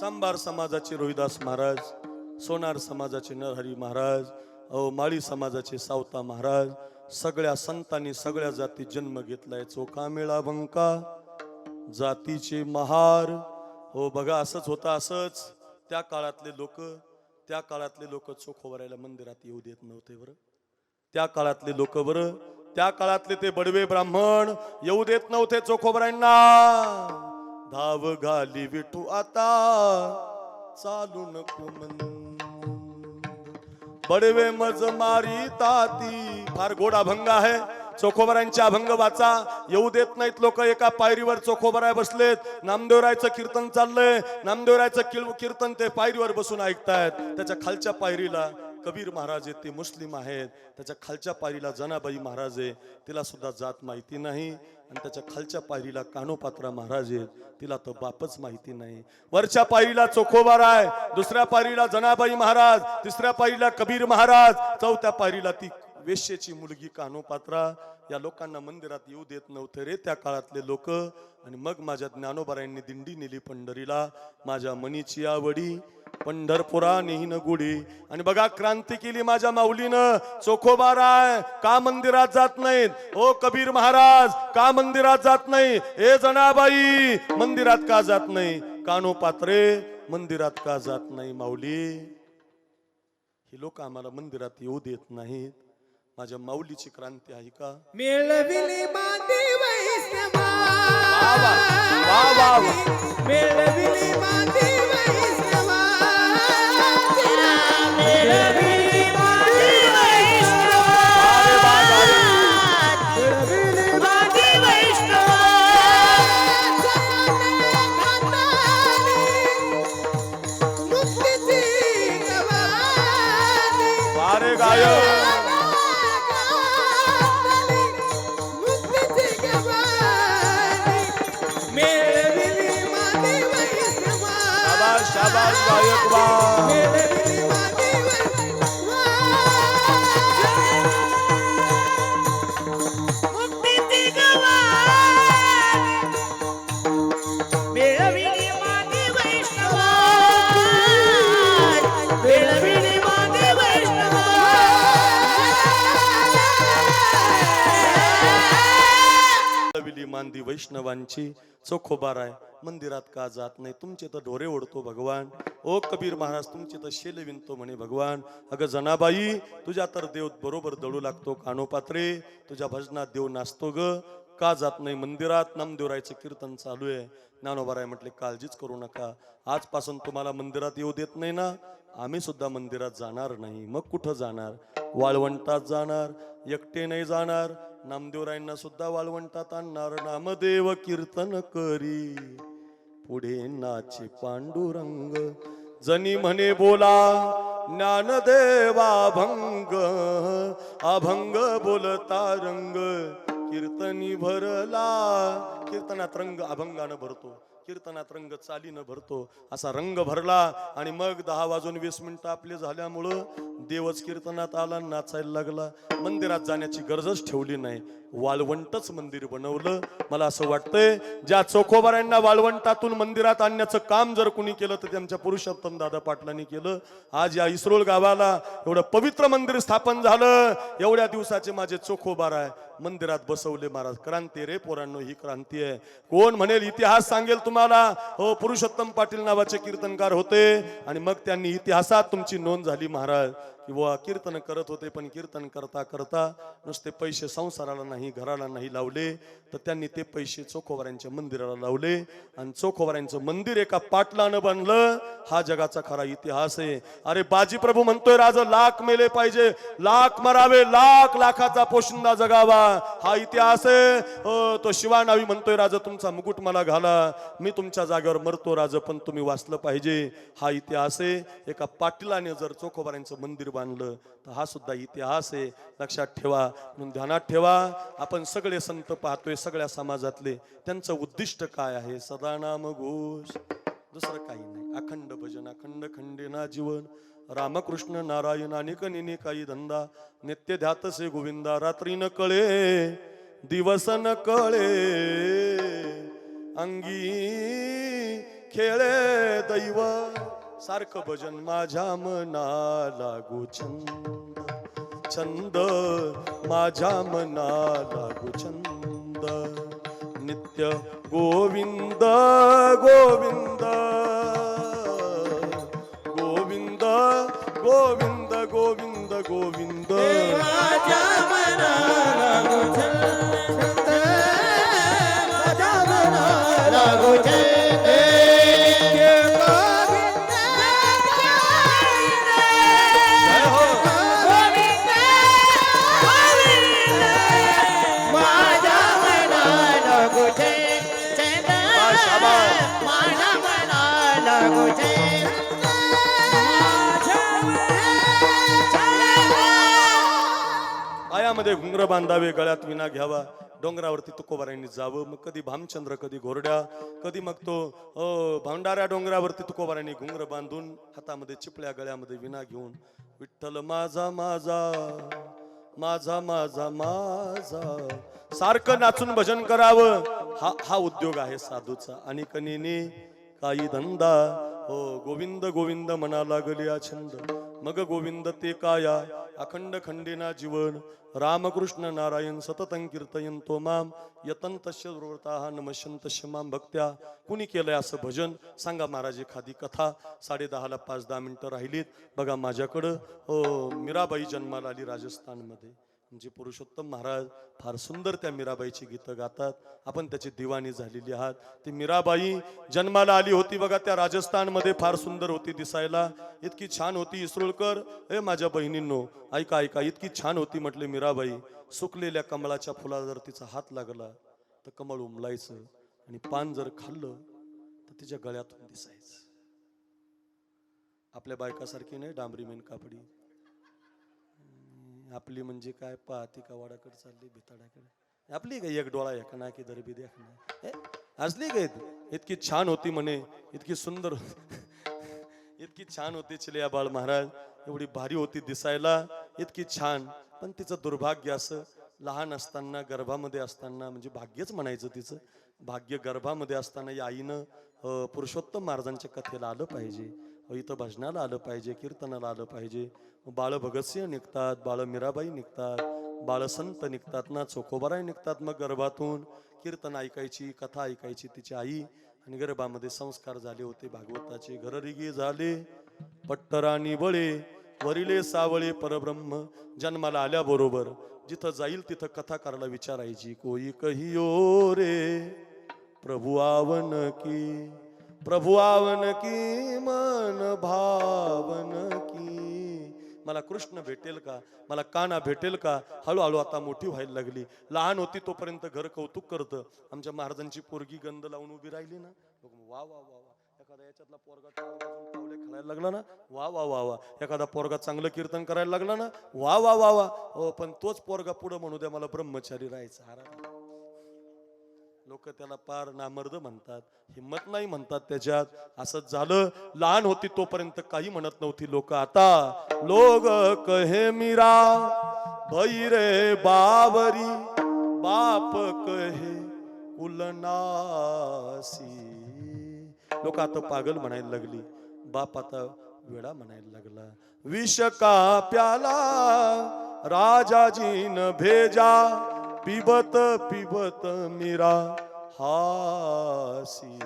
चांबार समाजाचे रोहिदास महाराज सोनार समाजाचे नरहरी महाराज अहो माळी समाजाचे सावता महाराज सगळ्या संतांनी सगळ्या जाती जन्म घेतलाय चोखा मेळा बंका. जातीचे महार. हो बघा असंच होतं असंच. त्या काळातले लोक त्या काळातले लोक चोखोवरायला मंदिरात येऊ देत नव्हते बरं. त्या काळातले लोक बरं. त्या काळातले ते बडवे ब्राह्मण येऊ देत नव्हते चोखोबरांना धाव घाली विठू आता. चालू नको म्हणून बडवे मज मारी ताती. फार गोड अभंग आहे. चोखोबरांचे अभंग वाचा येऊ देत नाहीत लोक एका पायरीवर चोखोबराय बसलेत. नामदेवरायचं कीर्तन चाललंय. नामदेवरायचं कीर्तन ते पायरीवर बसून ऐकतायत. त्याच्या खालच्या पायरीला कबीर महाराज आहेत ते मुस्लिम आहेत त्याच्या खालच्या पायरीला जनाबाई महाराज आहे तिला सुद्धा जात माहिती नाही आणि त्याच्या खालच्या पायरीला कानोपात्रा महाराज आहेत तिला तो बापच माहिती नाही. वरच्या पायरीला चोखोबार आहे दुसऱ्या पायरीला जनाबाई महाराज तिसऱ्या पायरीला कबीर महाराज चौथ्या पायरीला ती वेश्येची मुलगी कानोपात्रा या लोकांना मंदिरात येऊ देत नव्हते रे त्या काळातले लोक. आणि मग माझ्या ज्ञानोबारायांनी दिंडी नेली पंढरीला. माझ्या मनीची आवडी पंढरपुरा नेहीन गुढी. आणि बघा क्रांती केली माझ्या माऊलीनं. चोखोबाराय का मंदिरात जात नाहीत? ओ कबीर महाराज का मंदिरात जात नाही? ए जनाबाई मंदिरात का जात नाही? कानोपात्रे मंदिरात का जात नाही माऊली? ही लोक आम्हाला मंदिरात येऊ देत नाहीत. माझ्या माऊलीची क्रांती आहे का? मिळविली माती वैष्णवा. वा वा वा वा विली मांदी वैष्णवांची चोखोबार आहे. मंदिरात का जात नाही? तुमचे तर ढोरे ओढतो भगवान. ओ कबीर महाराज तुमचे तर शेल विणतो म्हणे भगवान. अगं जनाबाई तुझ्या तर देव बरोबर दळू लागतो कानोपात्रे. तुझ्या भजनात देव नाचतो ग. का जात नाही मंदिरात? नामदेवरायचं कीर्तन चालू आहे. ज्ञानोबाराय म्हटले काळजीच करू नका. आजपासून तुम्हाला मंदिरात येऊ देत नाही ना? आम्ही सुद्धा मंदिरात जाणार नाही. मग कुठं जाणार? वाळवंटात जाणार. एकटे नाही जाणार. नामदेवरायांना सुद्धा वाळवंटात आणणार. नामदेव कीर्तन करी. पुढे नाचे पांडुरंग. जनी म्हणे बोला ज्ञानदेवा भंग अभंग बोलता रंग. कीर्तनी भरला. कीर्तनात रंग अभंगानं भरतो. कीर्तनात रंग चालीनं भरतो. असा रंग भरला आणि मग दहा वाजून वीस मिनिटं आपले झाल्यामुळं देवच कीर्तनात आला नाचायला लागला. मंदिरात जाण्याची गरजच ठेवली नाही. वाळवंटच मंदिर बनवलं. मला असं वाटतंय ज्या चोखोबाऱ्यांना वाळवंटातून मंदिरात आणण्याचं काम जर कुणी केलं तर त्यांच्या पुरुषोत्तम दादा पाटलांनी केलं. आज या इसरोळ गावाला एवढं पवित्र मंदिर स्थापन झालं. एवढ्या दिवसाचे माझे चोखोबार आहे. मंदिरात बसवले महाराज. क्रांती रे पोरांनो ही क्रांती आहे. कोण म्हणेल इतिहास सांगेल तुम्हाला? हो पुरुषोत्तम पाटील नावाचे कीर्तनकार होते आणि मग त्यांनी इतिहासात तुमची नोंद झाली महाराज. की बुवा कीर्तन करत होते पण कीर्तन करता करता नुसते पैसे संसाराला नाही घराला नाही लावले तर त्यांनी ते पैसे चोखोवऱ्यांच्या मंदिराला लावले. आणि चोखोवऱ्यांचं मंदिर एका पाटलानं बनलं. हा जगाचा खरा इतिहास आहे. अरे बाजी प्रभू म्हणतोय राज लाख मेले पाहिजे लाख मरावे लाख लाखाचा पोशिंदा जगावा. हा इतिहास आहे. हो, तो शिवानावी म्हणतोय राजा तुमचा मुकुट मला घाला. मी तुमच्या जागेवर मरतो राज पण तुम्ही वाचलं पाहिजे. हा इतिहास आहे. एका पाटलाने जर चोखोबाऱ्यांचं मंदिर बांधलं तर हा सुद्धा इतिहास आहे. लक्षात ठेवा. म्हणून ध्यानात ठेवा. आपण सगळे संत पाहतोय सगळ्या समाजातले. त्यांचं उद्दिष्ट काय आहे? सदानाम घोष. दुसरं काही नाही. अखंड भजन अखंड खंडेना जीवन. रामकृष्ण नारायण अनेक निने काही धंदा. नित्य ध्यातसे गोविंदा रात्री न कळे दिवस न कळे. अंगी खेळे दैव. सारखं भजन माझ्या मना लागू छंद छंद माझ्या मना लागू छंद नित्य गोविंद गोविंद. गोविंद गोविंद गोविंद गोविंद. माझ्या मनाला छंद पायामध्ये घुंगर बांधावे गळ्यात विना घ्यावा. डोंगरावरती तुकोबारांनी जावं. मग कधी भामचंद्र कधी घोरड्या कधी मग तो भांडाऱ्या डोंगरावरती तुकोबारांनी घुंगर बांधून हातामध्ये चिपळ्या गळ्यामध्ये विना घेऊन विठ्ठल माझा माझा माझा माझा माझा सारखं नाचून भजन करावं. हा हा उद्योग आहे साधूचा. आणि कनिनी ताई धंदा. हो गोविंद गोविंद म्हणा लागली छंद. मग गोविंद ते काया. अखंड खंडेना जीवन. रामकृष्ण नारायण सततं कीर्तयंतो माम. यतंतस्य हा नमशंतस्य माम भक्त्या. कुणी केलंय असं भजन? सांगा महाराज एखादी कथा. साडे दहाला पाच दहा मिनटं राहिलीत. बघा माझ्याकडं. हो मीराबाई जन्माला आली राजस्थानमध्ये. म्हणजे पुरुषोत्तम महाराज फार सुंदर त्या मीराबाईची गीतं गातात. आपण त्याची दिवाणी झालेली आहात. ती मीराबाई जन्माला आली होती बघा त्या राजस्थानमध्ये फार सुंदर होती दिसायला. इतकी छान होती इसरुळकर. हे माझ्या बहिणींनो ऐका ऐका इतकी छान होती म्हटले मीराबाई. सुकलेल्या कमळाच्या फुला जर तिचा हात लागला. तर कमळ उमलायचं आणि पान जर खाल्लं तर तिच्या गळ्यातून दिसायचं. आपल्या बायकासारखी नाही डांबरी मेन कापडी. आपली म्हणजे काय? पाहती का वाडाकडे चालली भिताडाकडे आपली काय एक डोळा एक ना की दरबी देखना असली काय इतकी छान होती म्हणे इतकी सुंदर इतकी छान होती चिलिया बाळ महाराज. एवढी भारी होती दिसायला इतकी छान. पण तिचं दुर्भाग्य असं लहान असताना गर्भामध्ये असताना म्हणजे भाग्यच म्हणायचं तिचं भाग्य गर्भामध्ये असताना या आईनं पुरुषोत्तम महाराजांच्या कथेला आलं पाहिजे. इथं भजनाला आलं पाहिजे कीर्तनाला आलं पाहिजे. बाळ भगतसिंह निघतात बाळ मीराबाई निघतात बाळ संत निघतात ना चोखोबाराय निघतात मग गर्भातून. कीर्तन ऐकायची कथा ऐकायची तिची आई आणि गर्भामध्ये संस्कार झाले होते भागवताचे. घररिगे झाले पट्टराणी बळे वरिले सावळे परब्रह्म. जन्माला आल्याबरोबर जिथं जाईल तिथं कथा करायला विचारायची कोई कहियो रे प्रभु आवन की प्रभुआवन की मन भावन की. मला कृष्ण भेटेल का? मला काना भेटेल का? हळूहळू आता मोठी व्हायला लागली. लहान होती तोपर्यंत घर कौतुक करतं. आमच्या महाराजांची पोरगी गंध लावून उभी राहिली ना. वा वा वा वा. एखादा याच्यातला पोरगा पावले खेळायला लागला ना. वा वा वा वा. एखादा पोरगा चांगलं कीर्तन करायला लागला ना. वा वा वा वा. हो पण तोच पोरगा पुढं म्हणू द्या मला ब्रह्मचारी राहायचा. हरा लोक त्याला पार नामर्द म्हणतात हिम्मत नाही म्हणतात त्याच्यात. असंच झालं लहान होती तोपर्यंत काही म्हणत नव्हती लोक. आता लोग कहे मीरा भैरे बावरी बाप कहे कुलनासी लोक आता पागल म्हणायला लागली बाप आता वेडा म्हणायला लागला. विष का प्याला राजाजीन भेजा पिबत पिबत मीरा हासी.